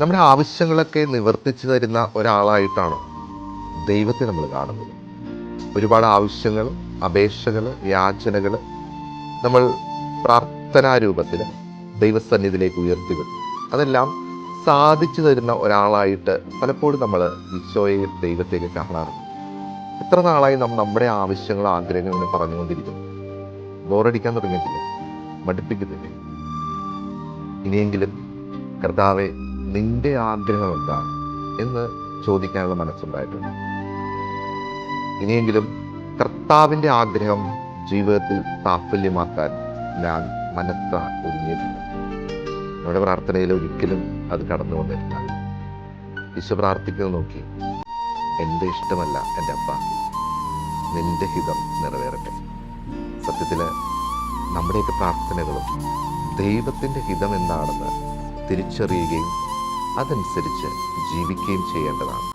നമ്മുടെ ആവശ്യങ്ങളൊക്കെ നിവർത്തിച്ചു തരുന്ന ഒരാളായിട്ടാണ് ദൈവത്തെ നമ്മൾ കാണുന്നത്. ഒരുപാട് ആവശ്യങ്ങൾ അപേക്ഷകൾ യാചനകൾ നമ്മൾ പ്രാർത്ഥനാരൂപത്തിൽ ദൈവസന്നിധിയിലേക്ക് ഉയർത്തി വരും അതെല്ലാം സാധിച്ചു തരുന്ന ഒരാളായിട്ട് പലപ്പോഴും നമ്മൾ ഈശോയെ ദൈവത്തേക്ക് കാണാറുണ്ട്. എത്ര നാളായി നാം നമ്മുടെ ആവശ്യങ്ങൾ ആഗ്രഹങ്ങൾ ഇങ്ങനെ പറഞ്ഞുകൊണ്ടിരിക്കുന്നു. ബോറടിക്കാൻ തുടങ്ങിയിട്ടില്ല? മടുപ്പിക്കുന്നില്ലേ ഇനിയെങ്കിലും കർത്താവെ നിന്റെ ആഗ്രഹം എന്താണ് എന്ന് ചോദിക്കാനുള്ള മനസ്സുണ്ടായിട്ടുണ്ട്. ഇനിയെങ്കിലും കർത്താവിന്റെ ആഗ്രഹം ജീവിതത്തിൽ സാഫല്യമാക്കാൻ ഞാൻ മനസ്സ ഒരുങ്ങിയിട്ടുണ്ട് നമ്മുടെ പ്രാർത്ഥനയിൽ ഒരിക്കലും അത് കടന്നു വന്നിട്ടില്ല. ഈശോ പ്രാർത്ഥിക്കുന്നത് നോക്കി. എന്റെ ഇഷ്ടമല്ല എന്റെ അപ്പ. നിന്റെ ഹിതം നിറവേറട്ടെ. സത്യത്തിൽ നമ്മുടെയൊക്കെ പ്രാർത്ഥനകളും ദൈവത്തിന്റെ ഹിതം എന്താണെന്ന് തിരിച്ചറിയുകയും അതനുസരിച്ച് ജീവിക്കുകയും ചെയ്യേണ്ടതാണ്.